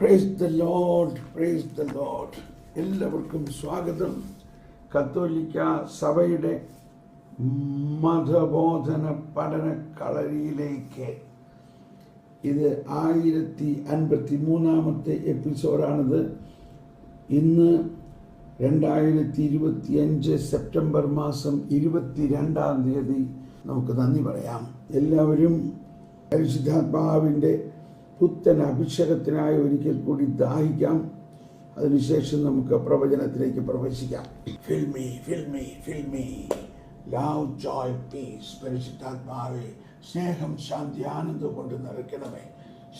Praise the Lord praise the Lord എല്ലാവർക്കും സ്വാഗതം. കത്തോലിക്ക സഭയുടെ മതബോധന പഠന കളരിയിലേക്ക് ഇത് ആയിരത്തി അൻപത്തി മൂന്നാമത്തെ എപ്പിസോഡാണിത്. ഇന്ന് രണ്ടായിരത്തി ഇരുപത്തി അഞ്ച് സെപ്റ്റംബർ മാസം ഇരുപത്തി രണ്ടാം തീയതി നമുക്ക് നന്ദി പറയാം. എല്ലാവരും പരിശുദ്ധാത്മാവിന്റെ പുത്തൻ അഭിഷേകത്തിനായി ഒരിക്കൽ കൂടി ദാഹിക്കാം. അതിനുശേഷം നമുക്ക് പ്രവചനത്തിലേക്ക് പ്രവേശിക്കാം. Fill me fill me fill me love joy peace പരിശുദ്ധാത്മാവെ സ്നേഹം ശാന്തി ആനന്ദം കൊണ്ട് നിറയ്ക്കണമേ.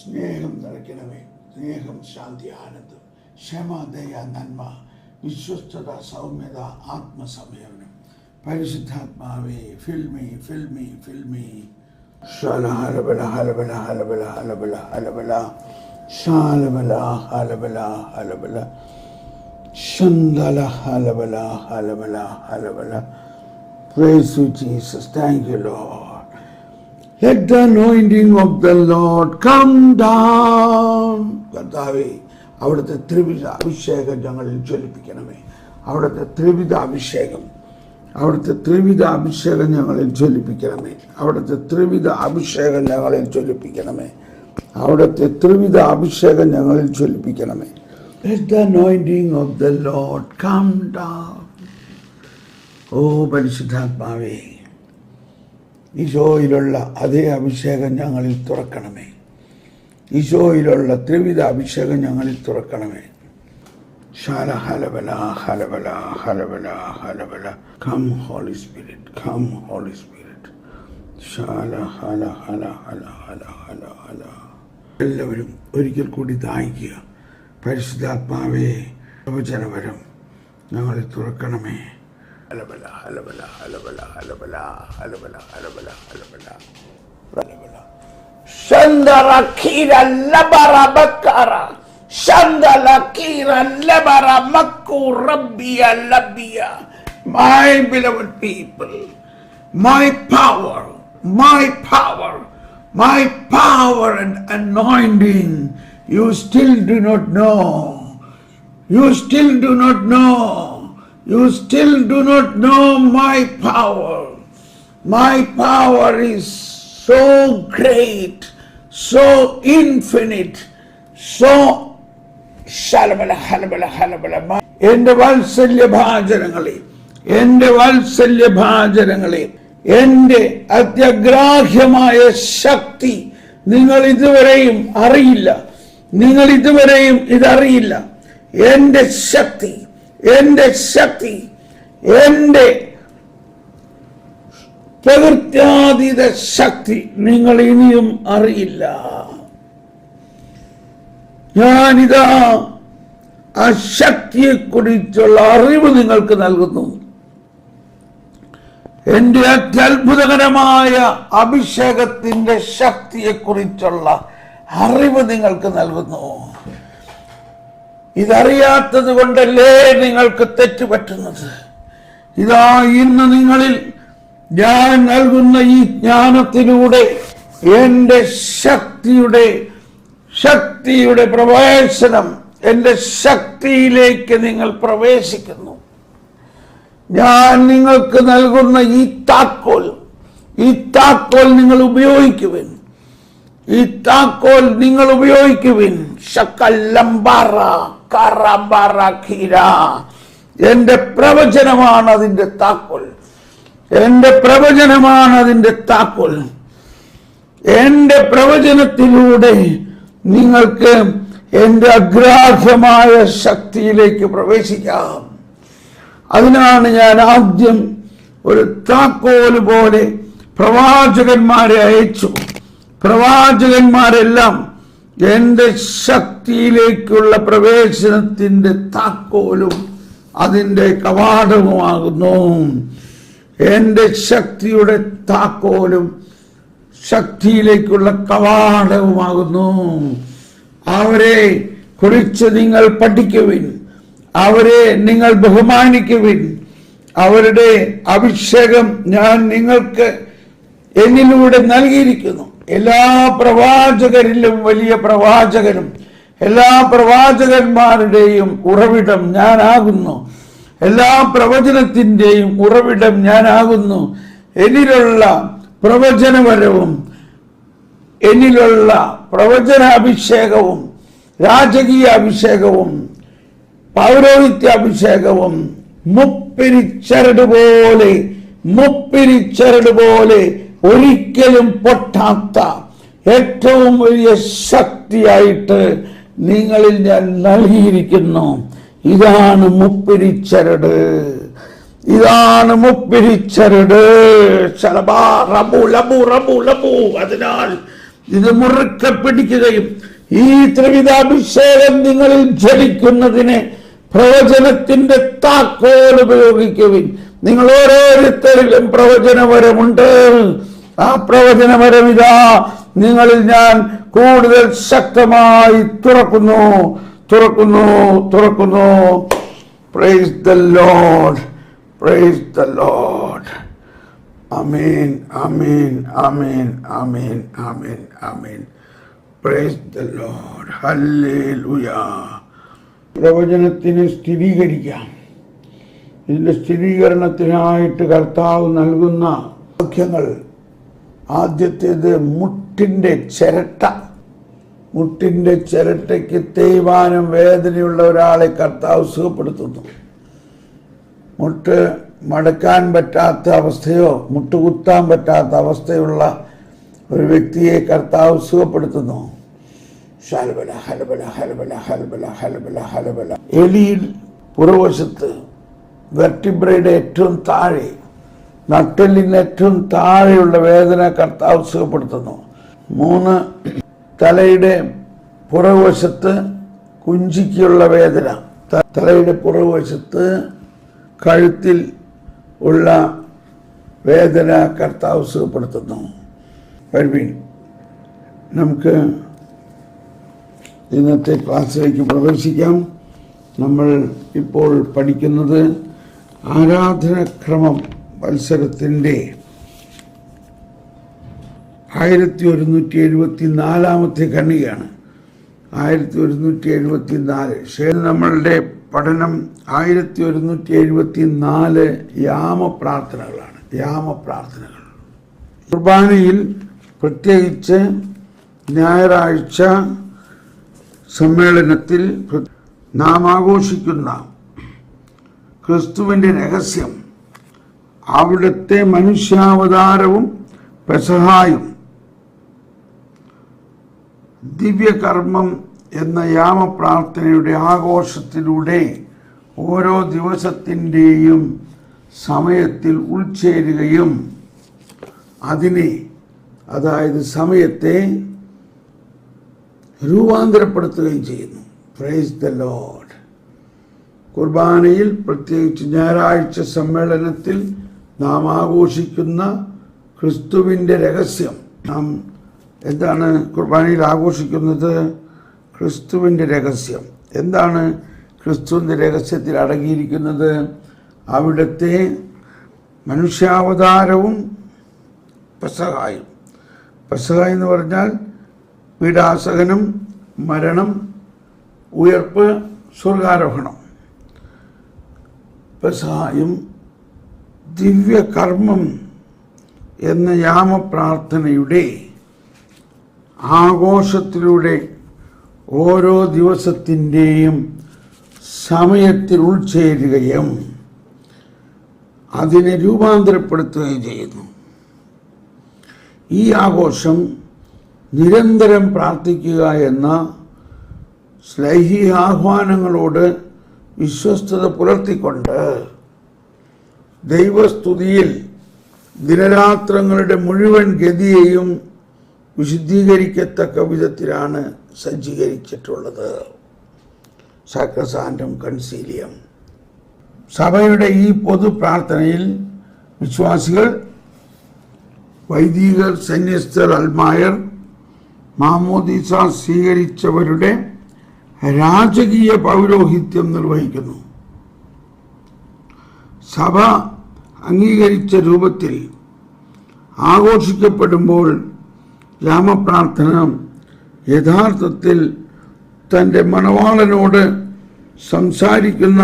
സ്നേഹം നിറയ്ക്കണമേ. സ്നേഹം ശാന്തി ആനന്ദം. ക്ഷമ ദയ നന്മ. വിശ്വസ്തത സൗമ്യത ആത്മസംയമനം പരിശുദ്ധാത്മാവേ ഫിൽമി ഫിൽമി ഫിൽമി ശാല ഹലബല ഹലബല ഹലബല ഹലബല ഹലബല ശാലബല ഹലബല ഹലബല ശന്തല ഹലബല ഹലബല ഹലബല Praise you, Jesus. Thank you, Lord. Let the anointing of the Lord come down. കർത്താവേ അവിടുത്തെ ത്രിവിധ അഭിഷേകം ഞങ്ങളിൽ ജ്വലിപ്പിക്കണമേ അവിടുത്തെ ത്രിവിധ അഭിഷേകം അവിടുത്തെ ത്രിവിധ അഭിഷേകം ഞങ്ങളിൽ ജ്വലിപ്പിക്കണമേ. അവിടുത്തെ ത്രിവിധ അഭിഷേകം ഞങ്ങളിൽ ജ്വലിപ്പിക്കണമേ. അവിടുത്തെ ത്രിവിധ അഭിഷേകം ഞങ്ങളിൽ ജ്വലിപ്പിക്കണമേ. Let the anointing of. ഓ പരിശുദ്ധാത്മാവേ ഈശോയിലുള്ള അതേ അഭിഷേകം ഞങ്ങളിൽ തുറക്കണമേ. ഈശോയിലുള്ള ത്രിവിധ അഭിഷേകം ഞങ്ങളിൽ തുറക്കണമേ. ശാല ഹലബല ഹലബല ഹലബല ഹലബല come Holy Spirit come Holy Spirit ശാല ഹല ഹല ഹല ഹല ഹല ഹല എല്ലാവരും ഒരിക്കൽ കൂടി ദാഹിക്കുക. പരിശുദ്ധാത്മാവേ പ്രവചനപരം ഞങ്ങളെ തുറക്കണമേ. ഹലബല ഹലബല ഹലബല ഹലബല ഹലബല ഹലബല ഹലബല ഹലബല ശന്തറ ഖീര ലബറ bakara. Labara makku. My beloved people, my power, my power, my power and anointing, you still do not know. You still do not know. You still do not know my power. My power is so great, so infinite, so എന്റെ വാത്സല്യ ഭാചനങ്ങളെ എന്റെ വാത്സല്യ ഭാചനങ്ങളെ എന്റെ അത്യഗ്രാഹ്യമായ ശക്തി നിങ്ങൾ ഇതുവരെയും അറിയില്ല. നിങ്ങൾ ഇതുവരെയും ഇതറിയില്ല. എന്റെ ശക്തി എന്റെ ശക്തി എന്റെ പ്രകൃത്യാതീത ശക്തി നിങ്ങൾ ഇനിയും അറിയില്ല. ഞാനിതാ ആ ശക്തിയെക്കുറിച്ചുള്ള അറിവ് നിങ്ങൾക്ക് നൽകുന്നു. എന്റെ അത്യത്ഭുതകരമായ അഭിഷേകത്തിന്റെ ശക്തിയെക്കുറിച്ചുള്ള അറിവ് നിങ്ങൾക്ക് നൽകുന്നു. ഇതറിയാത്തത് കൊണ്ടല്ലേ നിങ്ങൾക്ക് തെറ്റുപറ്റുന്നത് ഇതാ ഇന്ന് നിങ്ങളിൽ ഞാൻ നൽകുന്ന ഈ ജ്ഞാനത്തിലൂടെ എന്റെ ശക്തിയുടെ ശക്തിയുടെ പ്രവേശനം എന്റെ ശക്തിയിലേക്ക് നിങ്ങൾ പ്രവേശിക്കുന്നു. ഞാൻ നിങ്ങൾക്ക് നൽകുന്ന ഈ താക്കോൽ ഈ താക്കോൽ നിങ്ങൾ ഉപയോഗിക്കുവിൻ. ഈ താക്കോൽ നിങ്ങൾ ഉപയോഗിക്കുവിൻ. ശക്കല്ലംബാറ കറബാറ ഖീര. എന്റെ പ്രവചനമാണ് അതിന്റെ താക്കോൽ. എന്റെ പ്രവചനമാണ് അതിന്റെ താക്കോൽ. എന്റെ പ്രവചനത്തിലൂടെ നിങ്ങൾക്ക് എന്റെ അഗ്രാഹ്യമായ ശക്തിയിലേക്ക് പ്രവേശിക്കാം. അതിനാണ് ഞാൻ ആദ്യം ഒരു താക്കോൽ പോലെ പ്രവാചകന്മാരെ അയച്ചു. പ്രവാചകന്മാരെല്ലാം എന്റെ ശക്തിയിലേക്കുള്ള പ്രവേശനത്തിന്റെ താക്കോലും അതിന്റെ കവാടവുമാകുന്നു. എന്റെ ശക്തിയുടെ താക്കോലും ശക്തിയിലേക്കുള്ള കവാടവുമാകുന്നു. അവരെ കുറിച്ച് നിങ്ങൾ പഠിക്കുവിൻ. അവരെ നിങ്ങൾ ബഹുമാനിക്കുവിൻ. അവരുടെ അഭിഷേകം ഞാൻ നിങ്ങൾക്ക് എന്നിലൂടെ നൽകിയിരിക്കുന്നു. എല്ലാ പ്രവാചകരിലും വലിയ പ്രവാചകനും എല്ലാ പ്രവാചകന്മാരുടെയും ഉറവിടം ഞാനാകുന്നു. എല്ലാ പ്രവചനത്തിന്റെയും ഉറവിടം ഞാനാകുന്നു. എന്നിലുള്ള പ്രവചനപരവും എന്നിലുള്ള പ്രവചനാഭിഷേകവും രാജകീയ അഭിഷേകവും പൗരോഹിത്യ അഭിഷേകവും മുപ്പിരിച്ചരട് പോലെ മുപ്പിരിച്ചരട് പോലെ ഒരിക്കലും പൊട്ടാത്ത ഏറ്റവും വലിയ ശക്തിയായിട്ട് നിങ്ങളിൽ ഞാൻ നൽകിയിരിക്കുന്നു. ഇതാണ് മുപ്പിരിച്ചരട്. ഇതാണ് മുപ്പിരിച്ചരട്. അതിനാൽ ഇത് മുറുക്കെ പിടിക്കുകയും ഈ ത്രിവിധാഭിഷേകം നിങ്ങളിൽ ജനിക്കുന്നതിന് പ്രവചനത്തിന്റെ താക്കോൽ ഉപയോഗിക്കുവിൻ. നിങ്ങൾ ഓരോരുത്തരിലും പ്രവചനപരമുണ്ട് ആ പ്രവചനപരം ഇതാ നിങ്ങളിൽ ഞാൻ കൂടുതൽ ശക്തമായി തുറക്കുന്നു തുറക്കുന്നു തുറക്കുന്നു. Praise the Lord praise the Lord amen amen amen amen amen amen praise the Lord hallelujah പ്രവചനത്തിന് സ്ഥിരീകരിക്കാം. ഇതിന്റെ സ്ഥിരീകരണത്തിനായിട്ട് കർത്താവ് നൽകുന്ന വാക്യങ്ങൾ. ആദ്യത്തേത് മുട്ടിന്റെ ചിരട്ട. മുട്ടിന്റെ ചിരട്ടയ്ക്ക് തേയ്മാനം വേദനയുള്ള ഒരാളെ കർത്താവ് സുഖപ്പെടുത്തുന്നു. മുട്ട് മടക്കാൻ പറ്റാത്ത അവസ്ഥയോ മുട്ടുകുത്താൻ പറ്റാത്ത അവസ്ഥയുള്ള ഒരു വ്യക്തിയെ കർത്താവ് സുഖപ്പെടുത്തുന്നു. ഹലബല ഹലബല ഹലബല ഹലബല ഹലബല ഹലബല. എലിയിൽ പുറവശത്ത് വെർട്ടിബ്രയുടെ ഏറ്റവും താഴെ നട്ടെല്ലിന് ഏറ്റവും താഴെയുള്ള വേദന കർത്താവ് സുഖപ്പെടുത്തുന്നു. മൂന്ന് തലയുടെ പുറകുവശത്ത് കുഞ്ചിക്കുള്ള വേദന. തലയുടെ പുറകുവശത്ത് കഴുത്തിൽ ഉള്ള വേദന കർത്താവ് സുഖപ്പെടുത്തുന്നു. വരുവീൻ നമുക്ക് ഇന്നത്തെ ക്ലാസ്സിലേക്ക് പ്രവേശിക്കാം. നമ്മൾ ഇപ്പോൾ പഠിക്കുന്നത് ആരാധനക്രമം മത്സരത്തിന്റെ ആയിരത്തി ഒരുന്നൂറ്റി എഴുപത്തി നാലാമത്തെ ഖണ്ഡികയാണ്. ആയിരത്തി ഒരുന്നൂറ്റി എഴുപത്തി നാല് നമ്മളുടെ പഠനം ആയിരത്തി ഒരുന്നൂറ്റി എഴുപത്തി നാല് യാമപ്രാർത്ഥനകളാണ്. യാമപ്രാർത്ഥനകൾ. കുർബാനയിൽ പ്രത്യേകിച്ച് ഞായറാഴ്ച സമ്മേളനത്തിൽ നാം ആഘോഷിക്കുന്ന ക്രിസ്തുവിന്റെ രഹസ്യം അവിടുത്തെ മനുഷ്യാവതാരവും പെസഹായും ദിവ്യകർമ്മം എന്ന യാമപ്രാർത്ഥനയുടെ ആഘോഷത്തിലൂടെ ഓരോ ദിവസത്തിന്റെയും സമയത്തിൽ ഉൾച്ചേരുകയും അതിനെ അതായത് സമയത്തെ രൂപാന്തരപ്പെടുത്തുകയും ചെയ്യുന്നു. പ്രൈസ് ദ ലോഡ് കുർബാനയിൽ പ്രത്യേകിച്ച് ഞായറാഴ്ച സമ്മേളനത്തിൽ നാം ആഘോഷിക്കുന്ന ക്രിസ്തുവിന്റെ രഹസ്യം. നാം എന്താണ് കുർബാനയിൽ ആഘോഷിക്കുന്നത്? ക്രിസ്തുവിന്റെ രഹസ്യം. എന്താണ് ക്രിസ്തുവിന്റെ രഹസ്യത്തിൽ അടങ്ങിയിരിക്കുന്നത്? അവിടുത്തെ മനുഷ്യാവതാരവും പെസഹായും. പെസഹ എന്ന് പറഞ്ഞാൽ പീഡാസകനം മരണം ഉയർപ്പ് സ്വർഗാരോഹണം. പെസഹായും ദിവ്യകർമ്മം എന്ന യാമപ്രാർത്ഥനയുടെ ആഘോഷത്തിലൂടെ ഓരോ ദിവസത്തിന്റെയും സമയത്തിൽ ഉൾച്ചേരുകയും അതിനെ രൂപാന്തരപ്പെടുത്തുകയും ചെയ്യുന്നു. ഈ ആഘോഷം നിരന്തരം പ്രാർത്ഥിക്കുക എന്ന സ്ലൈഹി ആഹ്വാനങ്ങളോട് വിശ്വസ്തത പുലർത്തിക്കൊണ്ട് ദൈവസ്തുതിയിൽ ദിനരാത്രങ്ങളുടെ മുഴുവൻ ഗതിയെയും വിശുദ്ധീകരിക്കത്തക്ക വിധത്തിലാണ് സജ്ജീകരിച്ചിട്ടുള്ളത്. സാക്രസാൻഡം കൺസീലിയം. സഭയുടെ ഈ പൊതു പ്രാർത്ഥനയിൽ വിശ്വാസികൾ വൈദികർ സന്യസ്തർ അൽമായർ മാമോദീസ സ്വീകരിച്ചവരുടെ രാജകീയ പൗരോഹിത്യം നിർവഹിക്കുന്നു. സഭ അംഗീകരിച്ച രൂപത്തിൽ ആഘോഷിക്കപ്പെടുമ്പോൾ രാമപ്രാർത്ഥന യഥാർത്ഥത്തിൽ തന്റെ മണവാളനോട് സംസാരിക്കുന്ന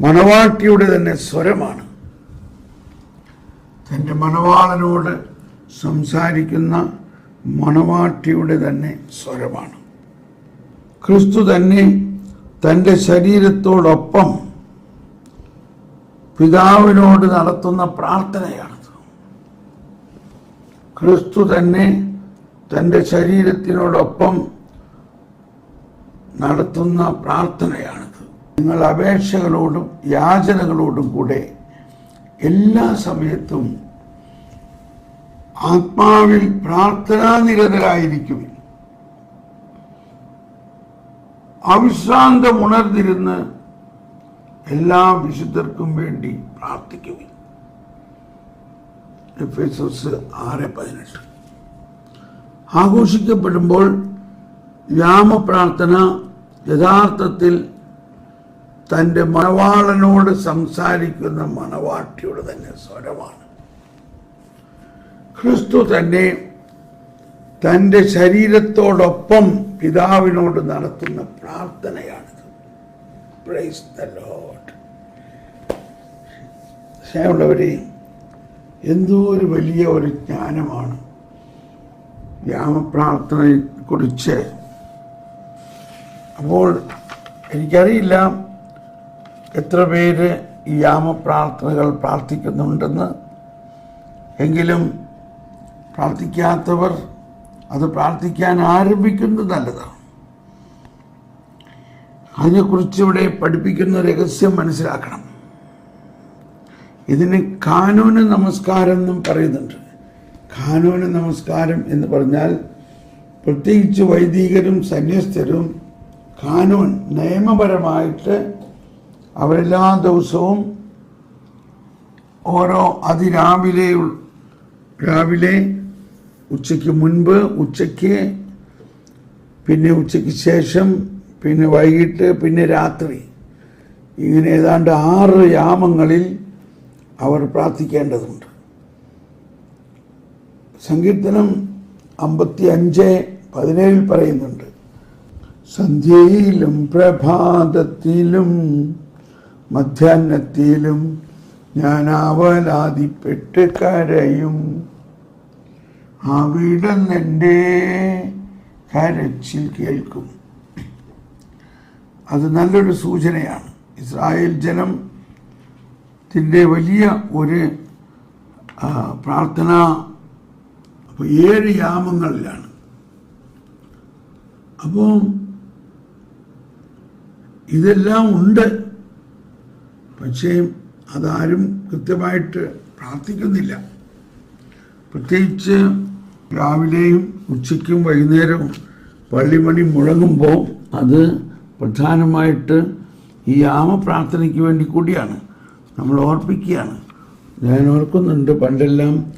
മണവാട്ടിയുടെ തന്നെ സ്വരമാണ്. തന്റെ മണവാളനോട് സംസാരിക്കുന്ന മണവാട്ടിയുടെ തന്നെ സ്വരമാണ്. ക്രിസ്തു തന്നെ തന്റെ ശരീരത്തോടൊപ്പം പിതാവിനോട് നടത്തുന്ന പ്രാർത്ഥനയാണത് ക്രിസ്തു തന്നെ തന്റെ ശരീരത്തിനോടൊപ്പം നടത്തുന്ന പ്രാർത്ഥനയാണിത്. നിങ്ങൾ അപേക്ഷകളോടും യാചനകളോടും കൂടെ എല്ലാ സമയത്തും ആത്മാവിൽ പ്രാർത്ഥനാനിരതരായിരിക്കും അവിശ്രാന്തം ഉണർന്നിരുന്ന് എല്ലാ വിശുദ്ധർക്കും വേണ്ടി പ്രാർത്ഥിക്കുവിൻ. ആറ് പതിനെട്ട്. ആഘോഷിക്കപ്പെടുമ്പോൾ രാമപ്രാർത്ഥന യഥാർത്ഥത്തിൽ തന്റെ മണവാളനോട് സംസാരിക്കുന്ന മണവാട്ടിയുടെ തന്നെ സ്വരമാണ്. ക്രിസ്തു തന്നെ തന്റെ ശരീരത്തോടൊപ്പം പിതാവിനോട് നടത്തുന്ന പ്രാർത്ഥനയാണിത്. പ്രൈസ് ദ ലോഡ് സ്നേഹമുള്ളവരെ എന്തോ ഒരു വലിയ ഒരു ജ്ഞാനമാണ് യാമപ്രാർത്ഥനയെ കുറിച്ച് അപ്പോൾ എനിക്കറിയില്ല എത്ര പേര് ഈ യാമപ്രാർത്ഥനകൾ പ്രാർത്ഥിക്കുന്നുണ്ടെന്ന്. എങ്കിലും പ്രാർത്ഥിക്കാത്തവർ അത് പ്രാർത്ഥിക്കാൻ ആരംഭിക്കുന്നത് നല്ലതാണ്. അതിനെക്കുറിച്ച് ഇവിടെ പഠിപ്പിക്കുന്ന രഹസ്യം മനസ്സിലാക്കണം. ഇതിന് കാനൂന് നമസ്കാരം എന്നും പറയുന്നുണ്ട്. കാനൂന് നമസ്കാരം എന്ന് പറഞ്ഞാൽ പ്രത്യേകിച്ച് വൈദികരും സന്യസ്തരും ഖാനോൻ നിയമപരമായിട്ട് അവരെല്ലാ ദിവസവും ഓരോ അതിരാവിലെ രാവിലെ ഉച്ചയ്ക്ക് മുൻപ് ഉച്ചയ്ക്ക് പിന്നെ ഉച്ചയ്ക്ക് ശേഷം പിന്നെ വൈകിട്ട് പിന്നെ രാത്രി. ഇങ്ങനെ ഏതാണ്ട് ആറ് യാമങ്ങളിൽ അവർ പ്രാർത്ഥിക്കേണ്ടതുണ്ട്. സങ്കീർത്തനം അമ്പത്തി അഞ്ച് പതിനേഴിൽ പറയുന്നുണ്ട്. സന്ധ്യയിലും പ്രഭാതത്തിലും മധ്യാഹ്നത്തിലും ഞാൻ അവലാതിപ്പെട്ട് കരയും. അവിടുന്നെന്റെ കരച്ചിൽ കേൾക്കും. അത് നല്ലൊരു സൂചനയാണ്. ഇസ്രായേൽ ജനം ത്തിന്റെ വലിയ ഒരു പ്രാർത്ഥനാ ഏഴ് യാമങ്ങളിലാണ്. അപ്പോൾ ഇതെല്ലാം ഉണ്ട്. പക്ഷേ അതാരും കൃത്യമായിട്ട് പ്രാർത്ഥിക്കുന്നില്ല. പ്രത്യേകിച്ച് രാവിലെയും ഉച്ചയ്ക്കും വൈകുന്നേരവും പള്ളിമണി മുഴങ്ങുമ്പോൾ അത് പ്രധാനമായിട്ട് ഈ യാമ പ്രാർത്ഥനയ്ക്ക് വേണ്ടി കൂടിയാണ്. നമ്മൾ ഓർപ്പിക്കുകയാണ്. ഞാൻ ഓർക്കുന്നുണ്ട് പണ്ടെല്ലാം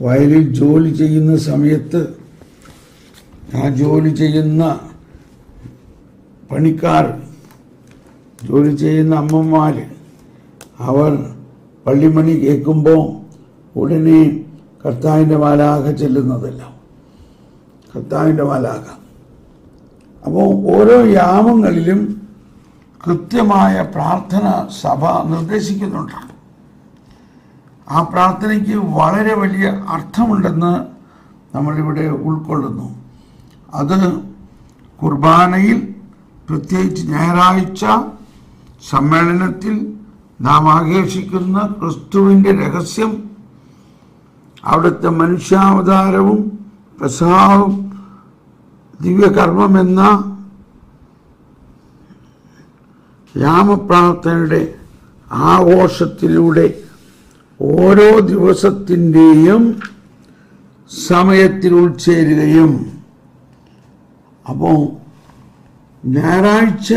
വയലിൽ ജോലി ചെയ്യുന്ന സമയത്ത് ആ ജോലി ചെയ്യുന്ന പണിക്കാർ ജോലി ചെയ്യുന്ന അമ്മമാർ അവർ പള്ളിമണി കേൾക്കുമ്പോൾ ഉടനെ കർത്താവിന്റെ മാലാക ചെല്ലുന്നതല്ല. കർത്താവിന്റെ മാലാക അപ്പോൾ ഓരോ യാമങ്ങളിലും കൃത്യമായ പ്രാർത്ഥന സഭ നിർദ്ദേശിക്കുന്നുണ്ട്. ആ പ്രാർത്ഥനയ്ക്ക് വളരെ വലിയ അർത്ഥമുണ്ടെന്ന് നമ്മളിവിടെ ഉൾക്കൊള്ളുന്നു. അത് കുർബാനയിൽ പ്രത്യേകിച്ച് ഞായറാഴ്ച സമ്മേളനത്തിൽ നാം ആഘോഷിക്കുന്ന ക്രിസ്തുവിന്റെ രഹസ്യം അവിടുത്തെ മനുഷ്യാവതാരവും പ്രസാവും ദിവ്യകർമ്മമെന്ന രാമപ്രാർത്ഥനയുടെ ആഘോഷത്തിലൂടെ ഓരോ ദിവസത്തിന്റെയും സമയത്തിൽ ഉൾച്ചേരുകയും. അപ്പോൾ ഞായറാഴ്ച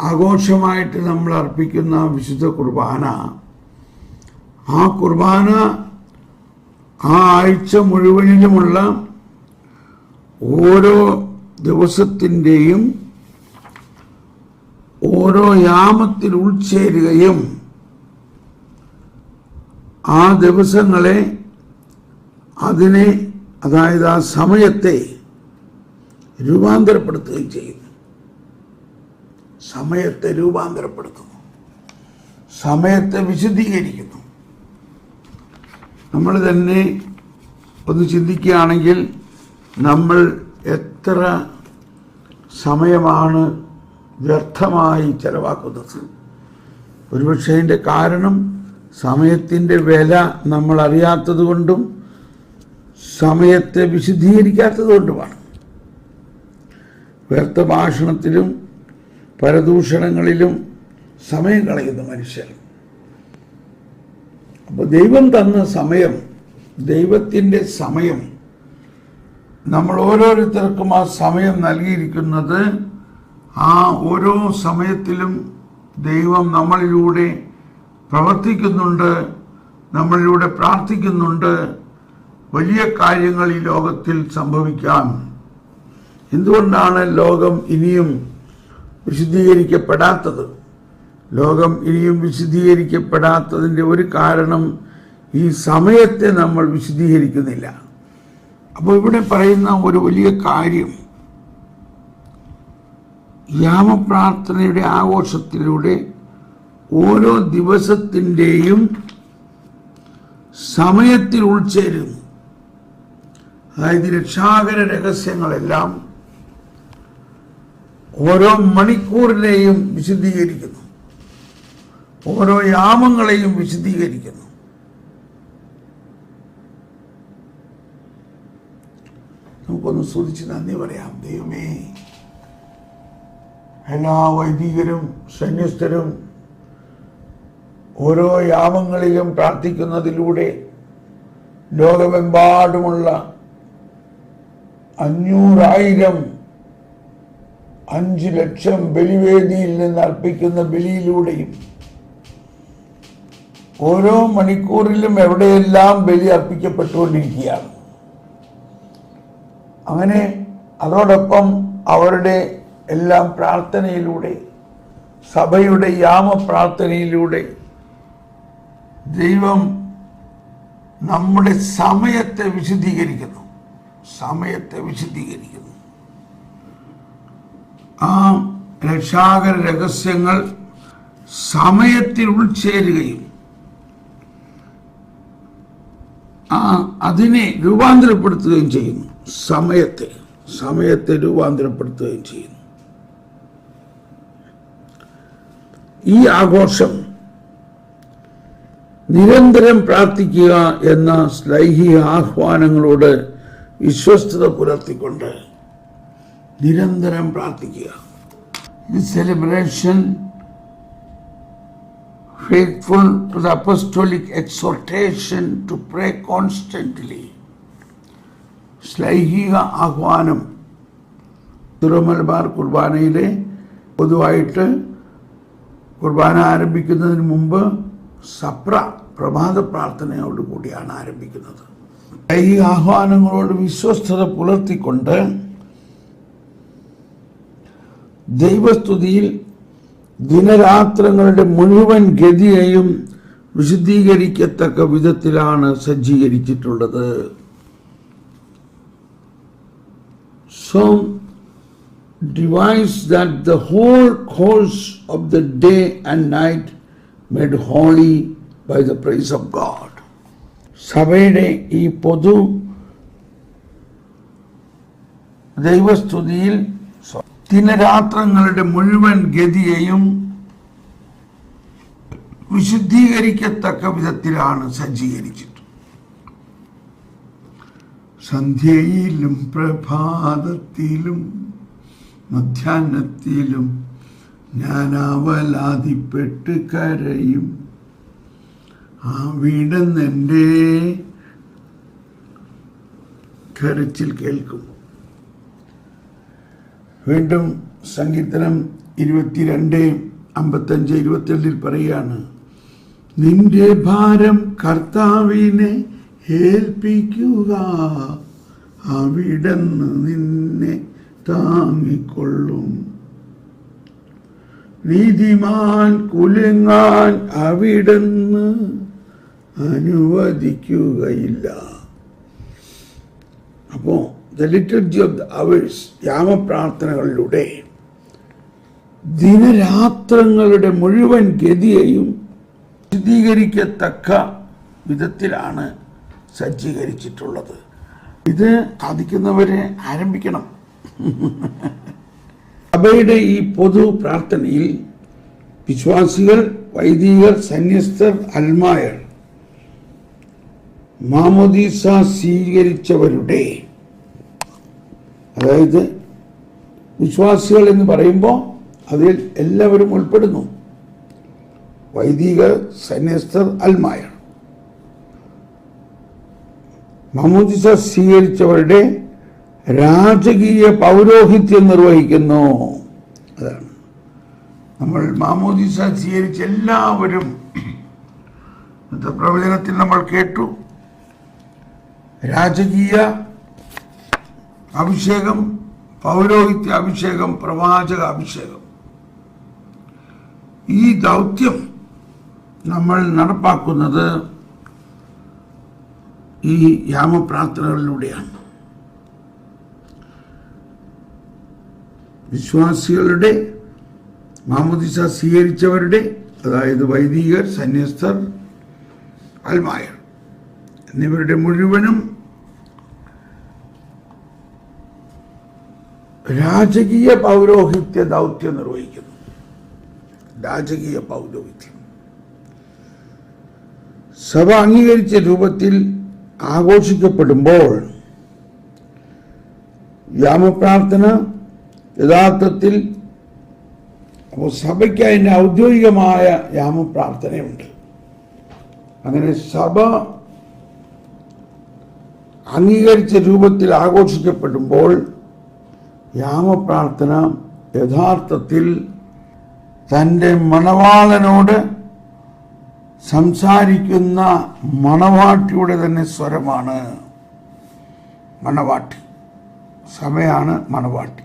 ആഘോഷമായിട്ട് നമ്മൾ അർപ്പിക്കുന്ന വിശുദ്ധ കുർബാന ആ കുർബാന ആ ആഴ്ച മുഴുവനിലുമുള്ള ഓരോ ദിവസത്തിന്റെയും ഓരോ യാമത്തിൽ ഉൾച്ചേരുകയും ആ ദിവസങ്ങളെ അതിനെ അതായത് ആ സമയത്തെ രൂപാന്തരപ്പെടുത്തുകയും ചെയ്യുന്നു. സമയത്തെ രൂപാന്തരപ്പെടുത്തുന്നു. സമയത്തെ വിശദീകരിക്കുന്നു നമ്മൾ തന്നെ ഒന്ന് ചിന്തിക്കുകയാണെങ്കിൽ നമ്മൾ എത്ര സമയമാണ് വ്യർത്ഥമായി ചെലവാക്കുന്നത്. ഒരുപക്ഷെ അതിന്റെ കാരണം സമയത്തിന്റെ വില നമ്മൾ അറിയാത്തത് കൊണ്ടും സമയത്തെ വിശുദ്ധീകരിക്കാത്തത് കൊണ്ടുമാണ്. വ്യർത്ഥ ഭാഷണത്തിലും പരദൂഷണങ്ങളിലും സമയം കളയുന്ന മനുഷ്യർ. അപ്പോൾ ദൈവം തന്ന സമയം ദൈവത്തിന്റെ സമയം നമ്മൾ ഓരോരുത്തർക്കും ആ സമയം നൽകിയിരിക്കുന്നത് ആ ഓരോ സമയത്തിലും ദൈവം നമ്മളിലൂടെ പ്രവർത്തിക്കുന്നുണ്ട് നമ്മളിലൂടെ പ്രാർത്ഥിക്കുന്നുണ്ട് വലിയ കാര്യങ്ങൾ ഈ ലോകത്തിൽ സംഭവിക്കാം. എന്തുകൊണ്ടാണ് ലോകം ഇനിയും വിശദീകരിക്കപ്പെടാത്തത് ലോകം ഇനിയും വിശദീകരിക്കപ്പെടാത്തതിന്റെ ഒരു കാരണം ഈ സമയത്തെ നമ്മൾ വിശുദ്ധീകരിക്കുന്നില്ല. അപ്പോൾ ഇവിടെ പറയുന്ന ഒരു വലിയ കാര്യം യാമപ്രാർത്ഥനയുടെ ആഘോഷത്തിലൂടെ ഓരോ ദിവസത്തിന്റെയും സമയത്തിൽ ഉൾച്ചേരുന്നു. അതായത് രക്ഷാകര രഹസ്യങ്ങളെല്ലാം ഓരോ മണിക്കൂറിനെയും വിശദീകരിക്കുന്നു. ഓരോ യാമങ്ങളെയും വിശദീകരിക്കുന്നു. നമുക്കൊന്ന് സ്തുതിച്ച് നന്ദി പറയാം. ദൈവമേ എല്ലാ വൈദികരും സന്യസ്തരും ഓരോ യാമങ്ങളിലും പ്രാർത്ഥിക്കുന്നതിലൂടെ ലോകമെമ്പാടുമുള്ള അഞ്ഞൂറായിരം അഞ്ച് ലക്ഷം ബലിവേദിയിൽ നിന്ന് അർപ്പിക്കുന്ന ബലിയിലൂടെയും ഓരോ മണിക്കൂറിലും എവിടെയെല്ലാം ബലി അർപ്പിക്കപ്പെട്ടുകൊണ്ടിരിക്കുകയാണ്. അങ്ങനെ അതോടൊപ്പം അവരുടെ എല്ലാം പ്രാർത്ഥനയിലൂടെ സഭയുടെ യാമ പ്രാർത്ഥനയിലൂടെ ദൈവം നമ്മുടെ സമയത്തെ വിശദീകരിക്കുന്നു സമയത്തെ വിശദീകരിക്കുന്നു ആ രക്ഷാകര രഹസ്യങ്ങൾ സമയത്തിൽ ഉൾച്ചേരുകയും ആ അതിനെ രൂപാന്തരപ്പെടുത്തുകയും ചെയ്യുന്നു. സമയത്തെ സമയത്തെ രൂപാന്തരപ്പെടുത്തുകയും ചെയ്യുന്നു. ഈ ആഘോഷം നിരന്തരം പ്രാർത്ഥിക്കുക എന്ന സ്ലൈഹിക ആഹ്വാനങ്ങളോട് വിശ്വസ്തത പുലർത്തിക്കൊണ്ട് നിരന്തരം പ്രാർത്ഥിക്കുക. ഇത് celebration faithful to the apostolic exhortation to pray constantly ശ്ലൈഹിക ആഹ്വാനം തിരുമലബാർ കുർബാനയിലെ പൊതുവായിട്ട് കുർബാന ആരംഭിക്കുന്നതിന് മുമ്പ് സപ്ര പ്രഭാത പ്രാർത്ഥനയോടുകൂടിയാണ് ആരംഭിക്കുന്നത്. ഈ ആഹ്വാനങ്ങളോട് വിശ്വസ്തത പുലർത്തിക്കൊണ്ട് ദൈവസ്തുതിയിൽ ദിനരാത്രങ്ങളുടെ മുഴുവൻ ഗതിയെയും വിശദീകരിക്കത്തക്ക വിധത്തിലാണ് സജ്ജീകരിച്ചിട്ടുള്ളത്. So device that the whole course of the day and night made holy by the praise of God സഭയുടെ ഈ പൊതു ദൈവസ്തുതിയിൽ ദിനരാത്രങ്ങളുടെ മുഴുവൻ ഗതിയെയും വിശുദ്ധീകരിക്കത്തക്ക വിധത്തിലാണ് സജ്ജീകരിച്ചിട്ട് സന്ധ്യയിലും പ്രഭാതത്തിലും മധ്യാഹ്നത്തിലും ഞാൻ അവലാതിപ്പെട്ട് കരയും. ആ എന്റെ കരച്ചിൽ കേൾക്കും. വീണ്ടും സങ്കീർത്തനം ഇരുപത്തിരണ്ട് അമ്പത്തഞ്ച് ഇരുപത്തിരണ്ടിൽ പറയുകയാണ് നിന്റെ ഭാരം കർത്താവിനെ ഏൽപ്പിക്കുക. അവിടെന്ന് നിന്നെ താങ്ങിക്കൊള്ളും. നീതിമാൻ കുലുങ്ങാൻ അവിടുന്ന് അനുവദിക്കുകയില്ല. അപ്പോൾ the liturgy of the hours യാമപ്രാർത്ഥനകളിലൂടെ ദിനരാത്രങ്ങളുടെ മുഴുവൻ ഗതിയെയും വിശദീകരിക്കത്തക്ക വിധത്തിലാണ് സജ്ജീകരിച്ചിട്ടുള്ളത്. ഇത് സാധിക്കുന്നവരെ ആരംഭിക്കണം. സഭയുടെ ഈ പൊതു പ്രാർത്ഥനയിൽ വിശ്വാസികൾ വൈദികർ സന്യസ്തർ അൽമായർ മാമോദീസ സ്വീകരിച്ചവരുടെ അതായത് വിശ്വാസികൾ എന്ന് പറയുമ്പോൾ അതിൽ എല്ലാവരും ഉൾപ്പെടുന്നു. വൈദികർ സന്യസ്തർ അൽമായർ. മാമോദിസ സ്വീകരിച്ചവരുടെ രാജകീയ പൗരോഹിത്യം നിർവഹിക്കുന്നു. അതാണ്. നമ്മൾ മാമോദിസ സ്വീകരിച്ച എല്ലാവരും ഇന്നത്തെ പ്രവചനത്തിൽ നമ്മൾ കേട്ടു. രാജകീയ അഭിഷേകം പൗരോഹിത്യ അഭിഷേകം പ്രവാചക അഭിഷേകം. ഈ ദൗത്യം നമ്മൾ നടപ്പാക്കുന്നത് ഈ യാമപ്രാർത്ഥനകളിലൂടെയാണ്. വിശ്വാസികളുടെ മാമോദിസ സ്വീകരിച്ചവരുടെ അതായത് വൈദികർ സന്യസ്തർ അൽമായർ എന്നിവരുടെ മുഴുവനും രാജകീയ പൗരോഹിത്യ ദൗത്യം നിർവഹിക്കുന്നു. രാജകീയ പൗരോഹിത്യം. സഭ അംഗീകരിച്ച രൂപത്തിൽ ആഘോഷിക്കപ്പെടുമ്പോൾ യാമപ്രാർത്ഥന യഥാർത്ഥത്തിൽ അപ്പോൾ സഭയ്ക്ക് അതിന്റെ ഔദ്യോഗികമായ യാമപ്രാർത്ഥനയുണ്ട് അങ്ങനെ സഭ അംഗീകരിച്ച രൂപത്തിൽ ആഘോഷിക്കപ്പെടുമ്പോൾ യാമപ്രാർത്ഥന യഥാർത്ഥത്തിൽ തന്റെ മണവാളനോട് സംസാരിക്കുന്ന മണവാട്ടിയുടെ തന്നെ സ്വരമാണ് മണവാട്ടി. സഭയാണ് മണവാട്ടി.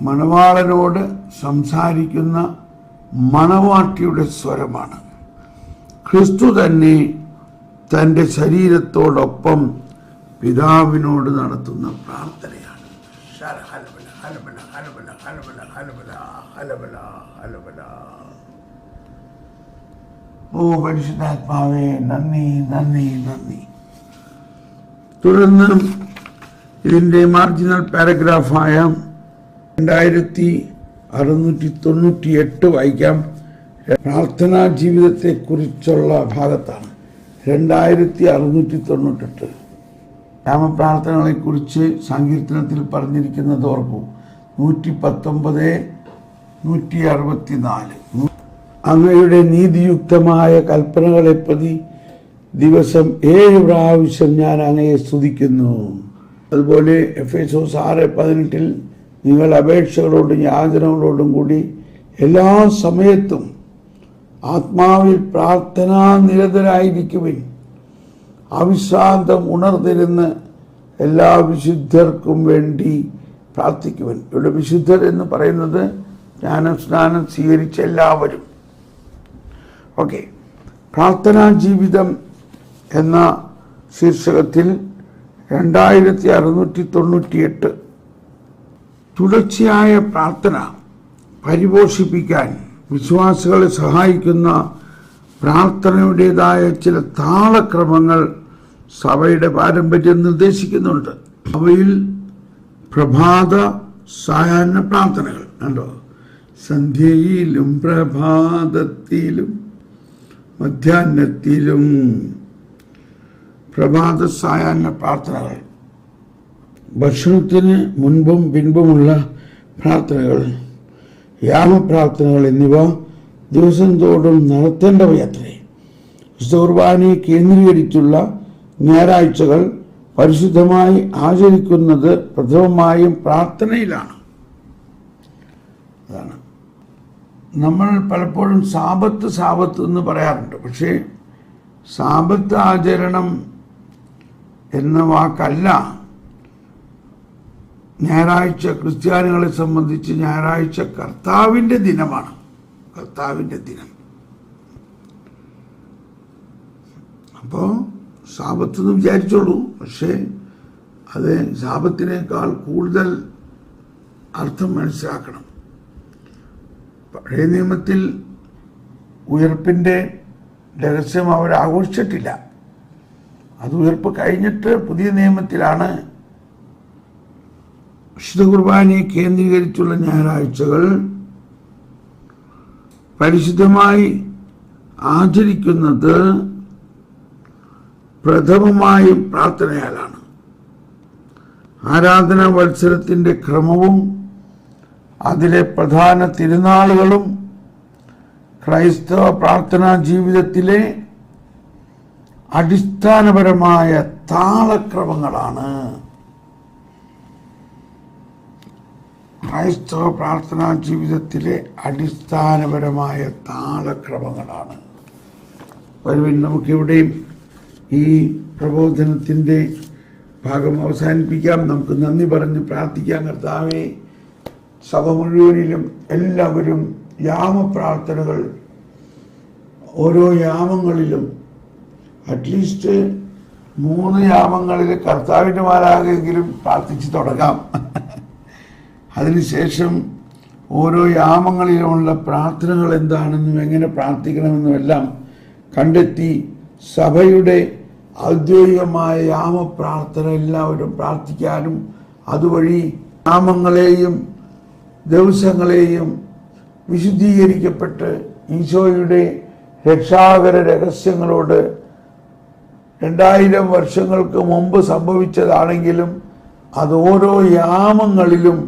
മണവാളനോട് സംസാരിക്കുന്ന മണവാട്ടിയുടെ സ്വരമാണ്. ക്രിസ്തു തന്നെ തന്റെ ശരീരത്തോടൊപ്പം പിതാവിനോട് നടത്തുന്ന പ്രാർത്ഥനയാണ്. ഓ പരിശുദ്ധാത്മാവേ നന്ദി നന്ദി നന്ദി. തുടർന്ന് ഇതിന്റെ മാർജിനൽ പാരഗ്രാഫായ രണ്ടായിരത്തി അറുന്നൂറ്റി തൊണ്ണൂറ്റി എട്ട് വായിക്കാം. പ്രാർത്ഥനാ ജീവിതത്തെക്കുറിച്ചുള്ള ഭാഗത്താണ്. രണ്ടായിരത്തി അറുന്നൂറ്റി തൊണ്ണൂറ്റെട്ട് രാമപ്രാർത്ഥനകളെക്കുറിച്ച് സങ്കീർത്തനത്തിൽ പറഞ്ഞിരിക്കുന്നത് ഓർക്കൂ. നൂറ്റി പത്തൊമ്പത് നൂറ്റി അറുപത്തി നാല് അങ്ങയുടെ നീതിയുക്തമായ കൽപ്പനകളെ പ്രതി ദിവസം ഏഴ് പ്രാവശ്യം ഞാൻ അങ്ങയെ സ്തുതിക്കുന്നു. അതുപോലെ എഫ് എസ് ഒ ആറ് പതിനെട്ടിൽ നിങ്ങൾ അപേക്ഷകളോടും യാചനകളോടും കൂടി എല്ലാ സമയത്തും ആത്മാവിൽ പ്രാർത്ഥനാ നിരതരായിരിക്കുവിൻ. അവിശ്രാന്തം ഉണർന്നിരുന്ന് എല്ലാ വിശുദ്ധർക്കും വേണ്ടി പ്രാർത്ഥിക്കുവൻ. ഇവിടെ വിശുദ്ധർ എന്ന് പറയുന്നത് ജ്ഞാനം സ്നാനം സ്വീകരിച്ച എല്ലാവരും. ഓക്കെ. പ്രാർത്ഥനാ ജീവിതം എന്ന ശീർഷകത്തിൽ രണ്ടായിരത്തി അറുന്നൂറ്റി തൊണ്ണൂറ്റിയെട്ട് തുടർച്ചയായ പ്രാർത്ഥന പരിപോഷിപ്പിക്കാൻ വിശ്വാസികളെ സഹായിക്കുന്ന പ്രാർത്ഥനയുടേതായ ചില താളക്രമങ്ങൾ സഭയുടെ പാരമ്പര്യം നിർദ്ദേശിക്കുന്നുണ്ട്. അവയിൽ പ്രഭാത സായാഹ്ന പ്രാർത്ഥനകൾ കണ്ടോ? സന്ധ്യയിലും പ്രഭാതത്തിലും മധ്യാഹ്നത്തിലും പ്രഭാത സായാഹ്ന പ്രാർത്ഥനകൾ. ഭക്ഷണത്തിന് മുൻപും പിൻപുമുള്ള പ്രാർത്ഥനകൾ യാമപ്രാർത്ഥനകൾ എന്നിവ ദിവസം തോറും നടത്തേണ്ടവയത്രേ കുർബാനയെ കേന്ദ്രീകരിച്ചുള്ള ഞായറാഴ്ചകൾ പരിശുദ്ധമായി ആചരിക്കുന്നത് പ്രഥമമായും പ്രാർത്ഥനയിലാണ്. അതാണ്. നമ്മൾ പലപ്പോഴും സാപത്ത് സാപത്ത് എന്ന് പറയാറുണ്ട്. പക്ഷേ സാപത്ത് ആചരണം എന്ന വാക്കല്ല. ഞായറാഴ്ച ക്രിസ്ത്യാനികളെ സംബന്ധിച്ച് ഞായറാഴ്ച കർത്താവിന്റെ ദിനമാണ്. കർത്താവിന്റെ ദിനം. അപ്പോൾ സാപത്ത് എന്ന് വിചാരിച്ചോളൂ. പക്ഷേ അത് ശാപത്തിനേക്കാൾ കൂടുതൽ അർത്ഥം മനസ്സിലാക്കണം. പഴയ നിയമത്തിൽ ഉയർപ്പിന്റെ രഹസ്യം അവർ ആഘോഷിച്ചിട്ടില്ല. അത് ഉയർപ്പ് കഴിഞ്ഞിട്ട് പുതിയ നിയമത്തിലാണ് വിശുദ്ധ കുർബാനയെ കേന്ദ്രീകരിച്ചുള്ള ഞായറാഴ്ചകൾ പരിശുദ്ധമായി ആചരിക്കുന്നത് പ്രഥമമായും പ്രാർത്ഥനയാലാണ്. ആരാധന മത്സരത്തിന്റെ ക്രമവും അതിലെ പ്രധാന തിരുനാളുകളും ക്രൈസ്തവ പ്രാർത്ഥനാ ജീവിതത്തിലെ അടിസ്ഥാനപരമായ താളക്രമങ്ങളാണ്. ക്രൈസ്തവ പ്രാർത്ഥനാ ജീവിതത്തിലെ അടിസ്ഥാനപരമായ താളക്രമങ്ങളാണ് വരുവിൻ നമുക്കിവിടെയും ഈ പ്രബോധനത്തിന്റെ ഭാഗം അവസാനിപ്പിക്കാം. നമുക്ക് നന്ദി പറഞ്ഞ് പ്രാർത്ഥിക്കാം. കർത്താവെ സഭ മുഴുവനിലും എല്ലാവരും യാമപ്രാർത്ഥനകൾ ഓരോ യാമങ്ങളിലും അറ്റ്ലീസ്റ്റ് മൂന്ന് യാമങ്ങളിൽ കർത്താവിന്റെ മാരാകെങ്കിലും പ്രാർത്ഥിച്ച് തുടങ്ങാം. അതിനുശേഷം ഓരോ യാമങ്ങളിലുമുള്ള പ്രാർത്ഥനകൾ എന്താണെന്നും എങ്ങനെ പ്രാർത്ഥിക്കണമെന്നും എല്ലാം കണ്ടെത്തി സഭയുടെ ഔദ്യോഗികമായ യാമപ്രാർത്ഥന എല്ലാവരും പ്രാർത്ഥിക്കാനും അതുവഴി യാമങ്ങളെയും ദിവസങ്ങളെയും വിശുദ്ധീകരിക്കപ്പെട്ട് ഈശോയുടെ രക്ഷാകര രഹസ്യങ്ങളോട് രണ്ടായിരം വർഷങ്ങൾക്ക് മുമ്പ് സംഭവിച്ചതാണെങ്കിലും അത് ഓരോ യാമങ്ങളിലും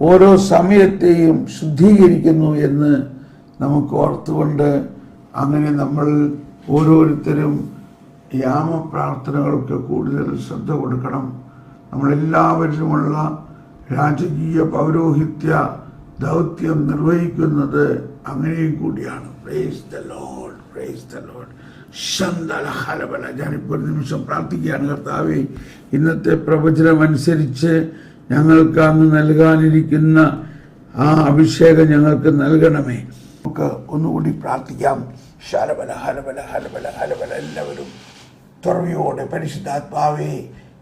ഓരോ സമയത്തെയും ശുദ്ധീകരിക്കുന്നു എന്ന് നമുക്ക് ഓർത്തുകൊണ്ട് അങ്ങനെ നമ്മൾ ഓരോരുത്തരും യാമപ്രാർത്ഥനകൾക്ക് കൂടുതൽ ശ്രദ്ധ കൊടുക്കണം. നമ്മളെല്ലാവരിലുമുള്ള രാജകീയ പൗരോഹിത്യ ദൗത്യം നിർവഹിക്കുന്നത് അങ്ങനെയും കൂടിയാണ്. പ്രേസ് പ്രേസ് ഞാനിപ്പോൾ ഒരു നിമിഷം പ്രാർത്ഥിക്കുകയാണ് കർത്താവെ. ഇന്നത്തെ പ്രവചനം അനുസരിച്ച് ഞങ്ങൾക്ക് അങ്ങ് നൽകാനിരിക്കുന്ന ആ അഭിഷേകം ഞങ്ങൾക്ക് നൽകണമേ. നമുക്ക് ഒന്നുകൂടി പ്രാർത്ഥിക്കാം. ശരബല ഹലബല ഹലബല ഹലബല എല്ലാവരും തുറവിയോടെ പരിശുദ്ധാത്മാവേ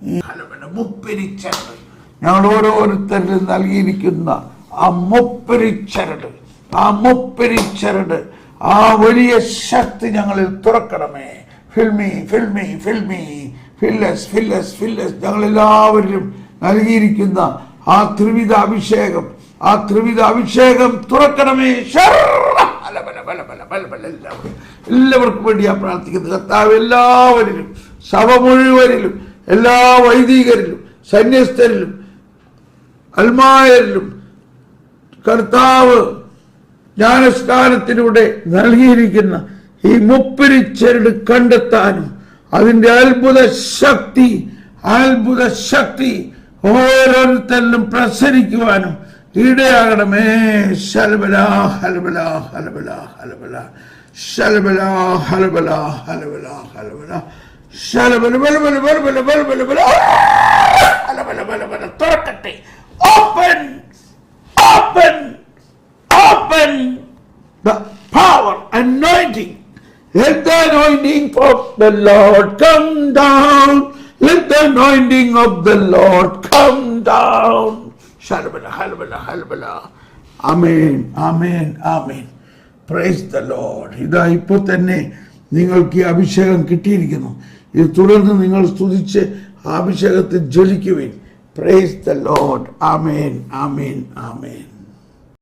ഈ ഹലബല മുപ്പരിച്ചരട് ഞങ്ങൾ ഓരോരുത്തരിലും നൽകിയിരിക്കുന്ന ആ മുപ്പരിച്ചരട് ആ മുപ്പരിച്ചരട് ആ വലിയ ശക്തി ഞങ്ങളിൽ തുറക്കണമേ. Fill me fill me fill me fill us fill us fill us ഞങ്ങളെല്ലാവരിലും നൽകിയിരിക്കുന്ന ആ ത്രിവിധ അഭിഷേകം ആ ത്രിവിധ അഭിഷേകം തുറക്കണമേ. എല്ലാവർക്കും വേണ്ടി ഞാൻ പ്രാർത്ഥിക്കുന്നത് കർത്താവ് എല്ലാവരിലും സഭ മുഴുവനിലും എല്ലാ വൈദികരിലും സന്യസ്തരിലും അൽമായരിലും കർത്താവ് ജ്ഞാനസ്നാനത്തിലൂടെ നൽകിയിരിക്കുന്ന ഈ മുപ്പിരിച്ചരട് കണ്ടെത്താനും അതിന്റെ അത്ഭുത ശക്തി അത്ഭുത ശക്തി ഓരോരുത്തരിലും പ്രസരിക്കുവാനും ഇടയാകണമേ ശലബല ഹലബല ഹലബല ഹലബല ശലബല ഹലബല ഹലബല ഹലബല ശലബല ബലബല ബലബല ബലബല ബല ഹലബല ബലബല തുറക്കട്ടെ open open open the power anointing Let the anointing of the Lord come down Let the anointing of the Lord come down. Shalabala, halabala, halabala. Amen, amen, amen. Praise the Lord ഇതാ ഇപ്പോൾ തന്നെ നിങ്ങൾക്ക് ഈ അഭിഷേകം കിട്ടിയിരിക്കുന്നു ഇത് തുടർന്ന് നിങ്ങൾ സ്തുതിച്ച് അഭിഷേകത്തിൽ ജ്വലിക്കുവിൻ praise the Lord amen amen amen